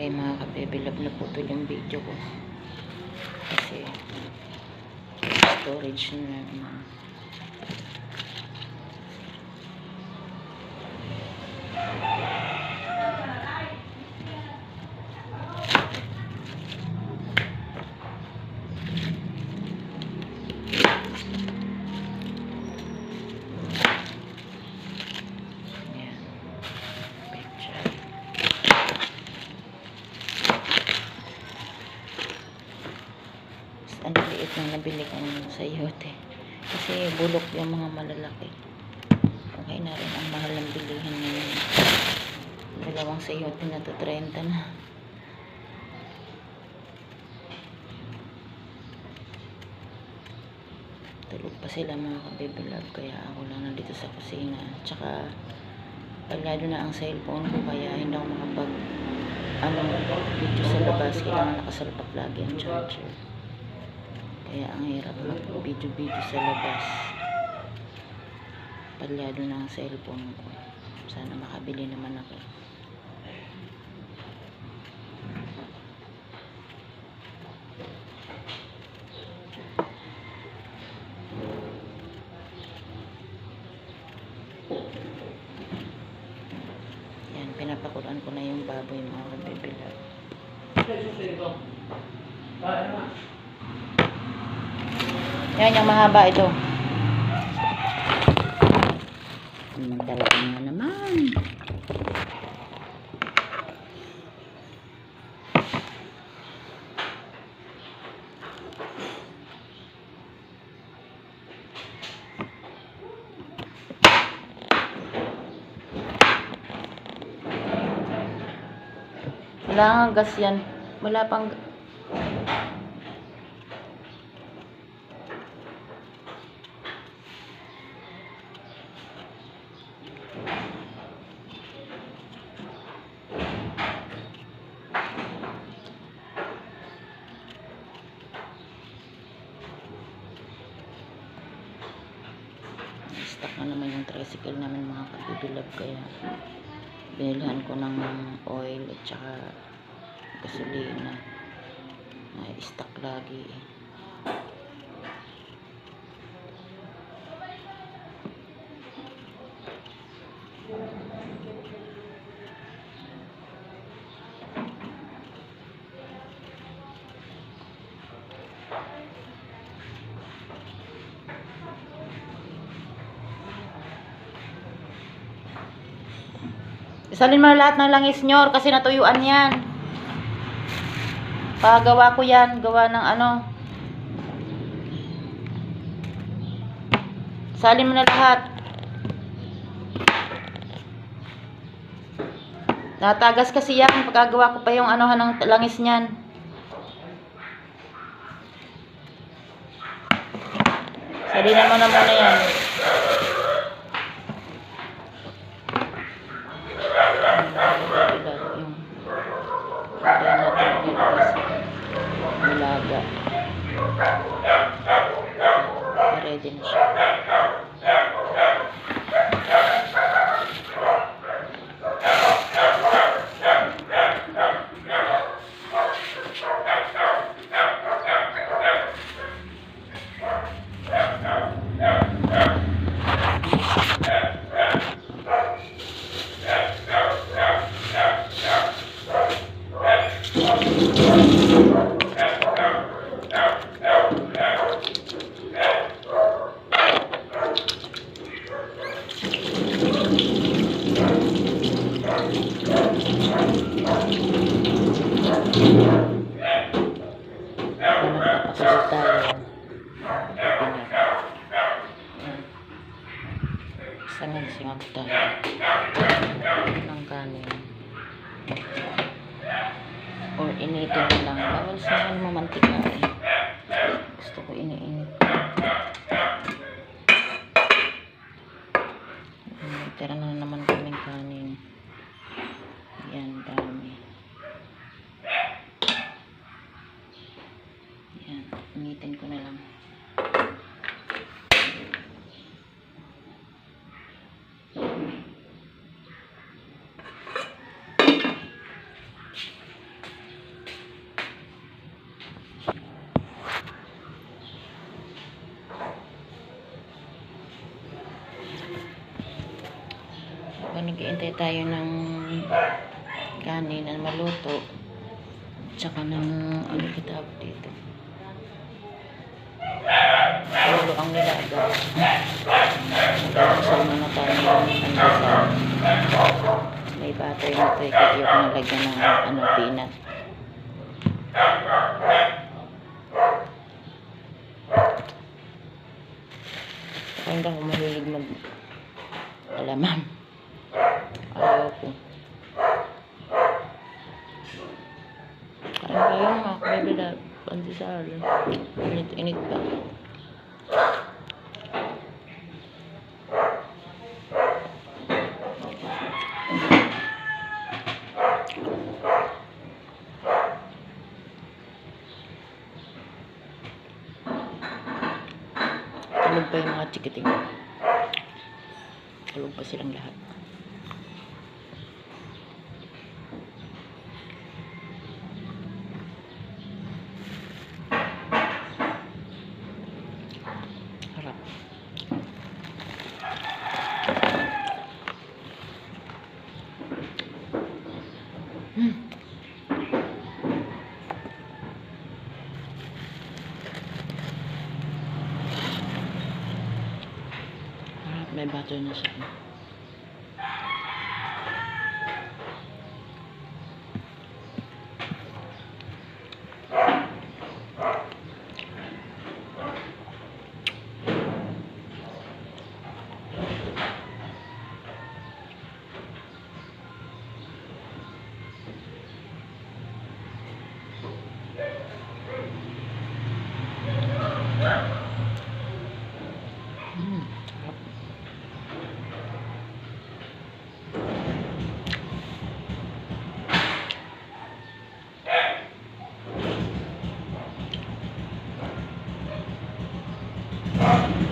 Kaya mga kabebilab na putol yung video ko. Kasi storage na naman. Sayote. Kasi bulok yung mga malalaki. Okay na rin ang mahal ng bilihan ngayon. Dalawang sayote na to 30 na. Tulog pa sila mga kabibilab kaya ako lang nandito sa kusina. Tsaka palado na ang cellphone ko kaya hindi ako makapag ano, video sa labas. Kailangan nakasalpak lagi ang charger. Kaya ang hirap mag-video-video sa labas. Palyado na ang cellphone ko. Sana makabili naman ako. Yan, pinapakulan ko na yung baboy mga kabibilab. Yan, yung mahaba ito. Ano talaga nga naman. Wala nga gas yan. Wala pang... Stock na naman yung tricycle namin mga kabibilab kaya binilhan ko ng oil at saka gasolina na stock lagi eh. Isalin mo lahat ng langis nyor kasi natuyuan yan. Pagawa ko yan, gawa ng ano. Salin mo na lahat. Natagas kasi yan, pagkagawa ko pa yung ano ng langis niyan. Salinan mo na yan. yung kaya natin iligtas bulaga ready na siya Kaya magpapasagot tayo Sana singap tayo ng kanin. Or initin mo lang. Bawal sa mga mamantika eh. Gusto ko iniinit. Tira na naman kaming kanin. Yan dami. Yan initin ko na lang tayo ng kanin na maluto. Tsaka ng ano kita dito. Ulo ang nilaga. Nagkakasal na tayo ng pandesal. May butter na ito. Kaya ko nalagyan ng ano, peanut. Saka hindi ako mahilig mag alamang. Ayaw ko. Kain kayo mga kabibila. Pandesal. Init-init pa. Tulog pa yung mga chikiting. Tulog pa silang lahat. May butter na siya.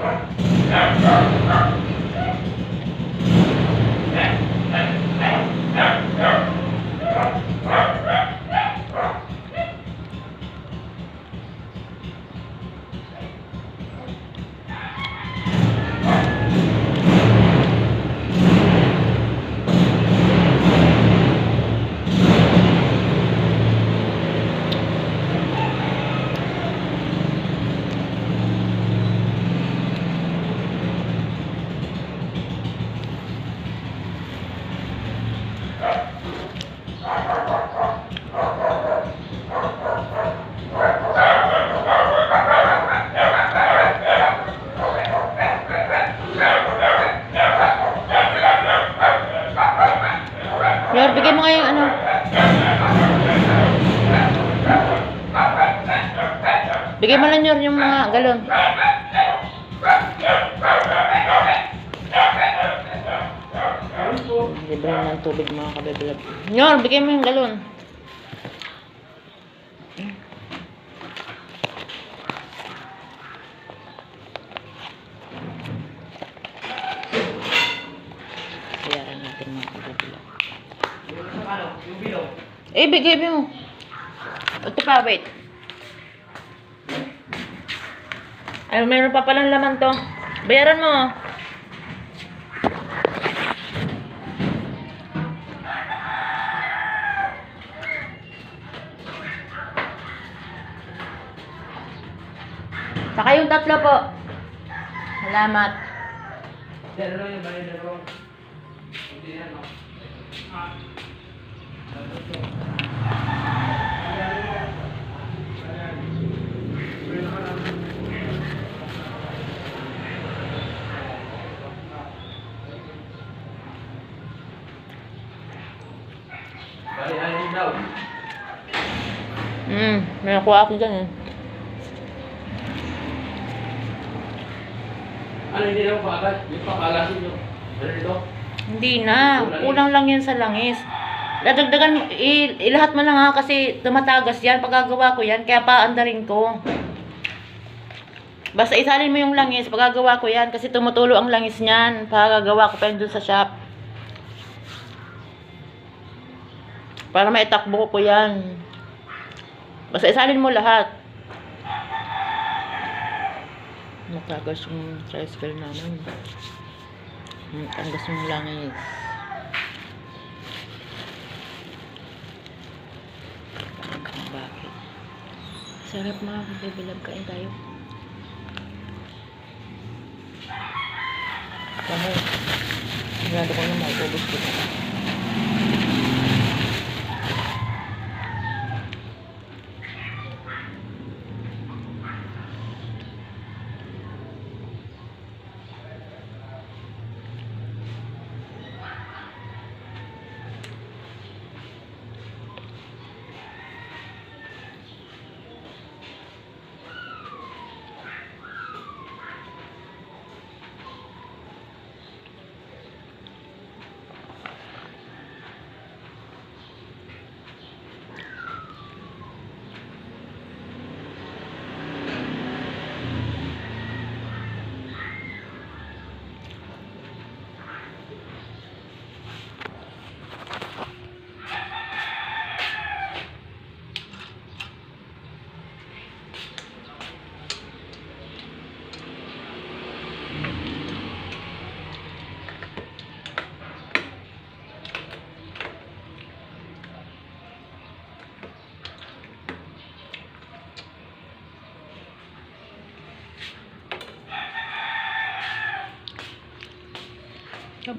Yeah, yeah, yeah. Bigay mo lang yung mga galon. Libre ng tubig mga kabeblab. Nyor, bigay mo yung galon. Bayaran natin mga kabeblab. Eh, bigay mo. Ito pa, wait. Ay, meron pa palang laman to. Bayaran mo. Saka yung tatlo po. Salamat. Dalawa yung bali dalawa. Na? Bali, may nakuha ako dyan eh. Ano hindi daw paagad? Yung pakalasin nyo. Ano dito? Hindi na. Kulang lang yan sa langis. Dadagdagan i- ilahat mo lang ha kasi tumatagas yan. Pagagawa ko yan, kaya paandarin ko. Basta isalin mo yung langis, pagagawa ko yan kasi tumutulo ang langis niyan. Pagagawa ko pa yun dun sa shop. Para maitakbo ko yan. Basta isalin mo lahat. Matagas yung tricycle namin. Hmm, Ang gusto yung langis. Bakit? Sarap mga kabibilab kain tayo. Kami, ginagawa ko na maubos ko.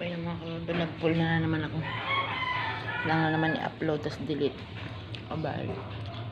Sabay na mga love. Full na, na naman ako. Lang na naman i-upload tapos delete. Kabal.